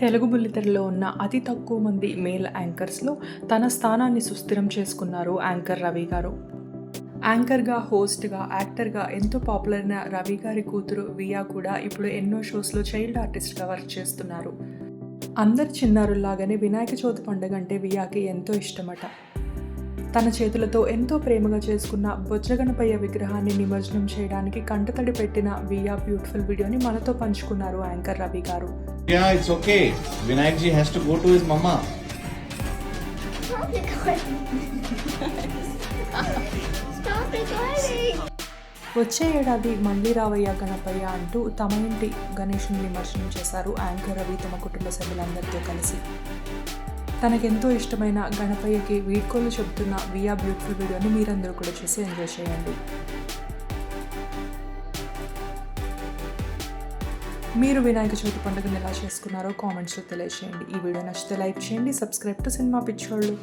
తెలుగు బుల్లితెరలో ఉన్న అతి తక్కువ మంది మేల్ యాంకర్స్లో తన స్థానాన్ని సుస్థిరం చేసుకున్నారు యాంకర్ రవి గారు. యాంకర్గా హోస్ట్గా యాక్టర్గా ఎంతో పాపులర్ అయిన రవి గారి కూతురు వియా కూడా ఇప్పుడు ఎన్నో షోస్లో చైల్డ్ ఆర్టిస్ట్గా వర్క్ చేస్తున్నారు. అందరు చిన్నారుల్లాగానే వినాయక చవితి పండుగ అంటే వియాకి ఎంతో ఇష్టమట. తన చేతులతో ఎంతో ప్రేమగా చేసుకున్న బొజ్జగణపయ్య విగ్రహాన్ని నిమజ్జనం చేయడానికి కంటతడి పెట్టిన వియా బ్యూటిఫుల్ వీడియోని మనతో పంచుకున్నారు యాంకర్ రవి గారు Yeah, it's okay. Vinayak ji has to go to his mama. Stop recording. Stop recording. వచ్చే ఏడాది మళ్ళీ రావయ్య గణపయ్య అంటూ తమ ఇంటి గణేషుని నిమజ్జనం చేశారు యాంకర్ రవి తమ కుటుంబ సభ్యులందరితో కలిసి తనకెంతో ఇష్టమైన గణపయ్యకి వీడ్కోలు చెబుతున్న వియా బ్యూటిఫుల్ వీడియోని మీరందరూ కూడా చూసి ఎంజాయ్ చేయండి. మీరు వినాయక చవితి పండుగను ఎలా చేసుకున్నారో కామెంట్స్లో తెలియజేయండి ఈ వీడియో నచ్చితే లైక్ చేయండి సబ్స్క్రైబ్ టు సినిమా పిచ్చోళ్ళు.